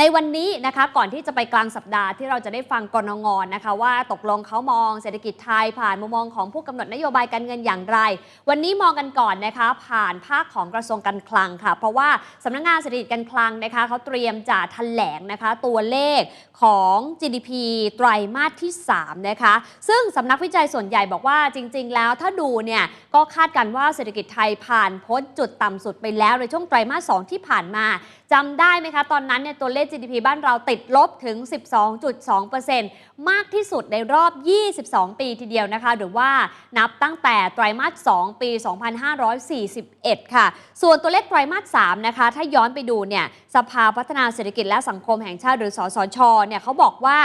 ในวันนี้นะคะก่อนที่จะไปกลางสัปดาห์ที่เราจะได้ฟังกรงงนะคะ ว่าตกลงเขามองเศรษฐกิจไทยผ่านมุมมองของผู้กำหนดนโยบายการเงินอย่างไร วันนี้มองกันก่อนนะคะ ผ่านภาคของกระทรวงการคลังค่ะ เพราะว่าสำนักงานเศรษฐกิจการคลังนะคะเขาเตรียมจะแถลงนะคะ ตัวเลขของ GDP ไตรมาสที่3นะคะซึ่งสำนักวิจัยส่วนใหญ่บอกว่าจริง ๆ แล้วถ้าดูเนี่ยก็คาดกันว่าเศรษฐกิจไทยผ่านพ้นจุดต่ำสุดไปแล้วในช่วงไตรมาส2ที่ผ่านมาจำได้ไหมคะตอนนั้นเนี่ยตัวเลข GDP บ้านเราติดลบถึง 12.2%มากที่สุดในรอบ 22 ปีทีเดียวนะคะ หรือว่านับตั้งแต่ไตรมาส 2 ปี 2541 ค่ะ ส่วนตัวเลขไตรมาส 3 นะคะ ถ้าย้อนไปดูเนี่ย สภาพัฒนาเศรษฐกิจและสังคมแห่งชาติหรือสสช เนี่ยเขาบอกว่า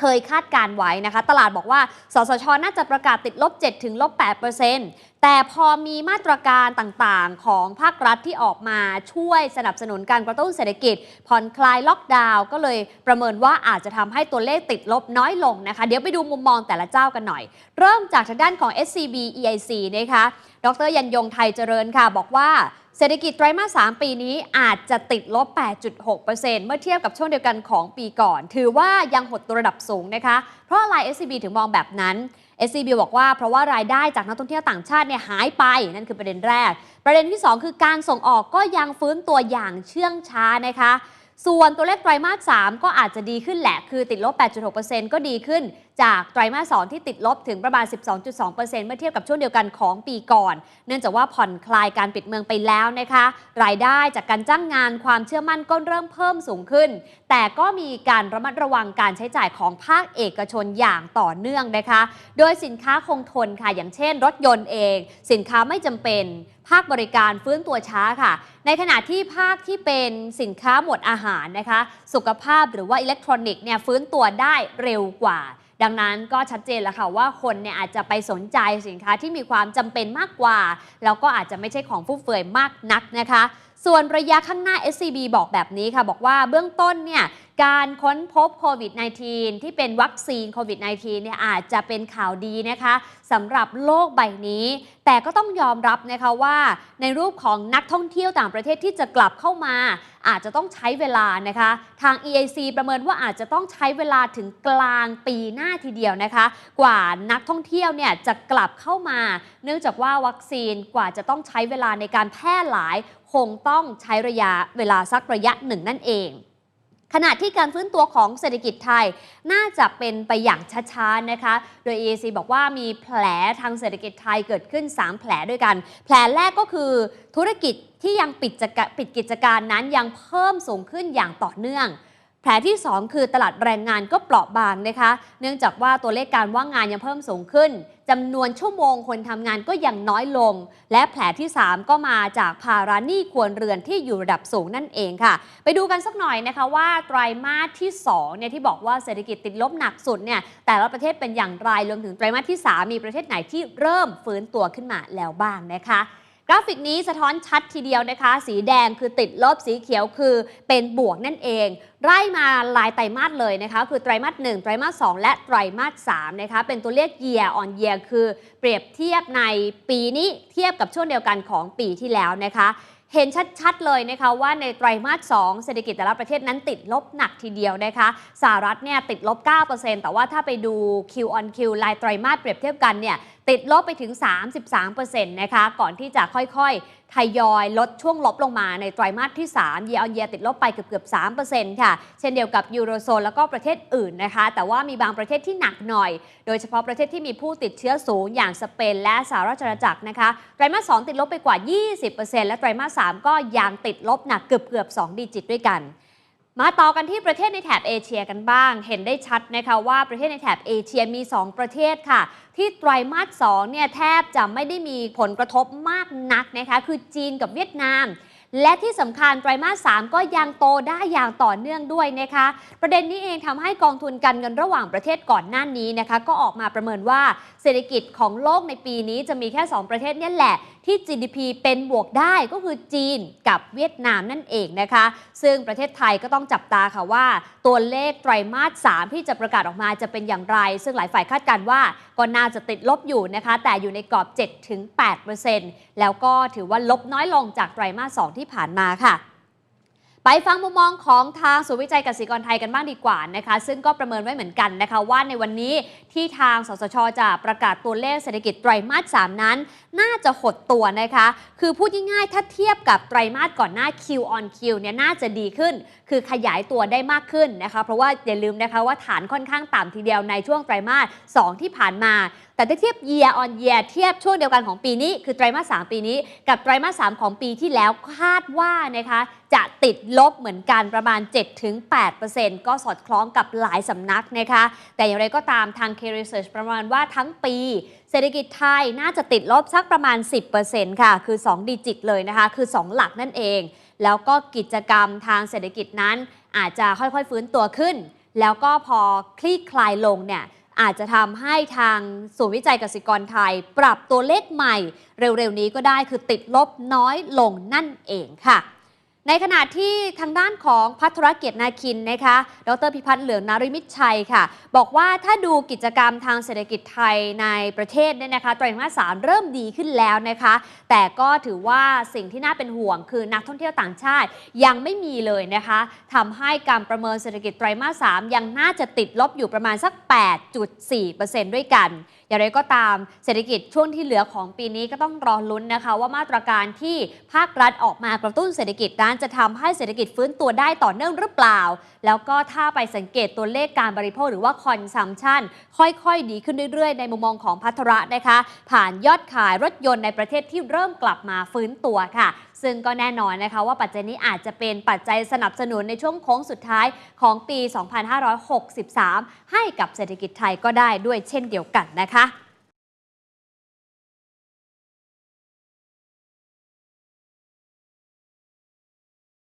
เคยคาดการไว้นะคะ ตลาดบอกว่า สสช น่าจะประกาศติดลบ 7 ถึงลบ 8 แต่พอมีมาตรการต่างๆ ของภาครัฐที่ออกมาช่วยสนับสนุนการกระตุ้นเศรษฐกิจ ผ่อนคลายล็อกดาวน์ก็เลยประเมินว่าอาจจะทำให้ตัวเลขติดลบน้อยลงนะคะ เดี๋ยวไปดูมุมมองแต่ละเจ้ากันหน่อย เริ่มจากทางด้านของ SCB EIC นะคะ ดรยันยงไทยเจริญค่ะบอกว่า เศรษฐกิจไตรมาส 3 ปีนี้อาจจะติดลบ 8.6%เมื่อเทียบกับช่วงเดียวกันของปีก่อน ถือว่ายังหดตัวระดับสูงนะคะ เพราะอะไร SCB ถึงมองแบบนั้น SCB บอกว่าเพราะว่ารายได้จากนักท่องเที่ยวต่างชาติเนี่ยหายไป นั่นคือประเด็นแรก ประเด็นที่ 2 คือการส่งออกก็ยังฟื้นตัวอย่างเชื่องช้านะคะ ส่วนตัวเลขไตรมาส 3 ก็อาจจะดีขึ้นแหละ คือติดลบ 8.6%ก็ดีขึ้น จากไตรมาส2ที่ติดลบถึงประมาณ 12.2%เมื่อเทียบกับช่วงเดียวกันของปีก่อน เนื่องจากว่าผ่อนคลายการปิดเมืองไปแล้วนะคะ รายได้จากการจ้างงานความเชื่อมั่นก็เริ่มเพิ่มสูงขึ้น แต่ก็มีการระมัดระวังการใช้จ่ายของภาคเอกชนอย่างต่อเนื่องนะคะ โดยสินค้าคงทนค่ะ อย่างเช่น รถยนต์เอง สินค้าไม่จำเป็นภาคบริการฟื้นตัวช้าค่ะ ในขณะที่ภาคที่เป็นสินค้าหมวดอาหารนะคะ สุขภาพหรือว่าอิเล็กทรอนิกส์เนี่ยฟื้นตัวได้เร็วกว่า ดังนั้นก็ชัดเจนแล้วค่ะว่าคนเนี่ยอาจจะไปสนใจสินค้าที่มีความจำเป็นมากกว่า แล้วก็อาจจะไม่ใช่ของฟุ่มเฟือยมากนักนะคะ ส่วนระยะข้างหน้า SCB บอกแบบนี้ค่ะ บอกว่าเบื้องต้นเนี่ยการค้นพบโควิด -19 ที่เป็นวัคซีนโควิด -19 เนี่ยอาจจะเป็นข่าวดีนะคะสำหรับโลกใบนี้ แต่ก็ต้องยอมรับนะคะว่าในรูปของนักท่องเที่ยวต่างประเทศที่จะกลับเข้ามา อาจจะต้องใช้เวลานะคะ ทาง EIC ประเมินว่าอาจจะต้องใช้เวลาถึงกลางปีหน้าทีเดียวนะคะ กว่านักท่องเที่ยวเนี่ยจะกลับเข้ามา เนื่องจากว่าวัคซีนกว่าจะต้องใช้เวลาในการแพร่หลาย คงต้องใช้ระยะเวลาสักระยะหนึ่งนั่นเอง ขณะที่การฟื้นตัวของเศรษฐกิจไทยน่าจะเป็นไปอย่างช้าๆนะคะ โดย EC บอกว่ามีแผลทางเศรษฐกิจไทยเกิดขึ้น 3 แผลด้วยกัน แผลแรกก็คือธุรกิจที่ยังปิดกิจการปิดกิจการนั้นยังเพิ่มสูงขึ้นอย่างต่อเนื่อง แผลที่ 2 คือตลาดแรงงานก็เปราะบางนะคะ เนื่องจากว่าตัวเลขการว่างงานยังเพิ่มสูงขึ้นจำนวนชั่วโมงคนทำงานก็ยังน้อยลง และแผลที่ 3 ก็มาจากภาระหนี้ครัวเรือนที่อยู่ระดับสูงนั่นเองค่ะ ไปดูกันสักหน่อยนะคะว่าไตรมาสที่2เนี่ยที่บอกว่าเศรษฐกิจติดลบหนักสุดเนี่ยแต่ละประเทศเป็นอย่างไรรวมถึงไตรมาสที่ 3 มีประเทศไหนที่เริ่มฟื้นตัวขึ้นมาแล้วบ้างนะคะกราฟิกนี้สะท้อนชัดทีเดียวนะคะ สีแดงคือติดลบสีเขียวคือเป็นบวกนั่นเอง ไล่มาลายไตรมาสเลยนะคะ คือไตรมาส1ไตรมาส2และไตรมาส3นะคะ เป็นตัวเลข year on year คือเปรียบเทียบในปีนี้เทียบกับช่วงเดียวกันของปีที่แล้วนะคะ เห็นชัดๆเลยนะคะว่าในไตรมาส2เศรษฐกิจแต่ละประเทศนั้นติดลบหนักทีเดียวนะคะ สหรัฐเนี่ยติดลบ 9%แต่ว่าถ้าไปดู Q on Q รายไตรมาสเปรียบเทียบกันเนี่ยติดลบไปถึง 33%นะคะ ก่อนที่จะค่อยๆ ทยอยลดช่วงลบลงมาในไตรมาสที่ 3 เยออนเยติดลบไปเกือบเกือบ3%ค่ะ เช่นเดียวกับยูโรโซนแล้วก็ประเทศอื่นนะคะ แต่ว่ามีบางประเทศที่หนักหน่อย โดยเฉพาะประเทศที่มีผู้ติดเชื้อสูงอย่างสเปนและสหราชอาณาจักรนะคะ ไตรมาส 2 ติดลบไปกว่า 20%และไตรมาส 3 ก็ยังติดลบหนักเกือบเกือบ2ดิจิตด้วยกัน มาต่อกันที่ประเทศในแถบเอเชียกันบ้าง เห็นได้ชัดนะคะว่าประเทศในแถบเอเชียมี 2 ประเทศค่ะ ที่ไตรมาส2เนี่ยแทบจะไม่ได้มีผลกระทบมากนักนะคะ คือจีนกับเวียดนาม และที่สำคัญไตรมาส 3 ก็ยังโตได้อย่างต่อเนื่องด้วยนะคะ ประเด็นนี้เองทำให้กองทุนการเงินระหว่างประเทศก่อนหน้านี้นะคะ ก็ออกมาประเมินว่าเศรษฐกิจของโลกในปีนี้จะมีแค่ 2 ประเทศนี่แหละ ที่ GDP เป็นบวกได้ก็คือจีนกับเวียดนามนั่นเองนะคะ ซึ่งประเทศไทยก็ต้องจับตาค่ะว่า ตัวเลขไตรมาส 3 ที่จะประกาศออกมาจะเป็นอย่างไร ซึ่งหลายฝ่ายคาดการณ์ว่าก็น่าจะติดลบอยู่นะคะ แต่อยู่ในกรอบ 7-8%แล้วก็ถือว่าลบน้อยลงจากไตรมาส 2 ที่ผ่านมาค่ะ ไปฟังมุมมองของทางศูนย์วิจัยกสิกรไทยกันบ้างดีกว่านะคะซึ่งก็ประเมินไว้เหมือนกันนะคะ ว่าในวันนี้ที่ทางสสชจะประกาศตัวเลขเศรษฐกิจไตรมาส 3 นั้น น่าจะหดตัวนะคะ คือพูดง่ายๆถ้าเทียบกับไตรมาสก่อนหน้า Q on Q เนี่ยน่าจะดีขึ้น คือขยายตัวได้มากขึ้นนะคะ เพราะว่าอย่าลืมนะคะว่าฐานค่อนข้างต่ำทีเดียวในช่วงไตรมาส 2 ที่ผ่านมาแต่ถ้าเทียบ year on year เทียบช่วงเดียวกันของปีนี้ คือไตรมาส 3 ปีนี้ กับไตรมาส 3 ของปีที่แล้วคาดว่านะคะจะติดลบเหมือนกันประมาณ 7-8%ก็สอดคล้องกับหลายสำนักนะคะ แต่อย่างไรก็ตามทาง K Research ประมาณว่าทั้งปี เศรษฐกิจไทยน่าจะติดลบสักประมาณ 10%ค่ะ คือ 2 ดิจิตเลยนะคะ คือ 2 หลักนั่นเอง แล้วก็กิจกรรมทางเศรษฐกิจนั้นอาจจะค่อยๆฟื้นตัวขึ้น แล้วก็พอคลี่คลายลงเนี่ย อาจจะทำให้ทางศูนย์วิจัยกสิกรไทย ปรับตัวเลขใหม่ เร็วๆนี้ก็ได้คือติดลบน้อยลงนั่นเองค่ะ ในขณะที่ทางด้านของพัทรเกียรตินาคินนะคะ ดรพิพัฒน์เหลืองนาริมิตรชัยค่ะ บอกว่าถ้าดูกิจกรรมทางเศรษฐกิจไทยในประเทศเนี่ยนะคะไตรมาสสามเริ่มดีขึ้นแล้วนะคะ แต่ก็ถือว่าสิ่งที่น่าเป็นห่วงคือนักท่องเที่ยวต่างชาติยังไม่มีเลยนะคะทำให้การประเมินเศรษฐกิจไตรมาสสามยังน่าจะติดลบอยู่ประมาณสัก 8.4%ด้วยกัน อย่างไรก็ตามเศรษฐกิจช่วงที่เหลือของปีนี้ก็ต้องรอลุ้นนะคะ ว่ามาตรการที่ภาครัฐออกมากระตุ้นเศรษฐกิจนั้นจะทำให้เศรษฐกิจฟื้นตัวได้ต่อเนื่องหรือเปล่า แล้วก็ถ้าไปสังเกตตัวเลขการบริโภคหรือว่าคอนซัมชันค่อยๆ ดีขึ้นเรื่อยๆ ในมุมมองของพัทระนะคะ ผ่านยอดขายรถยนต์ในประเทศที่เริ่มกลับมาฟื้นตัวค่ะ ซึ่งก็แน่นอนนะคะว่าปัจจัยนี้อาจจะเป็นปัจจัยสนับสนุนในช่วงโค้งสุดท้ายของปี 2563 ให้กับเศรษฐกิจไทยก็ได้ด้วยเช่นเดียวกันนะคะ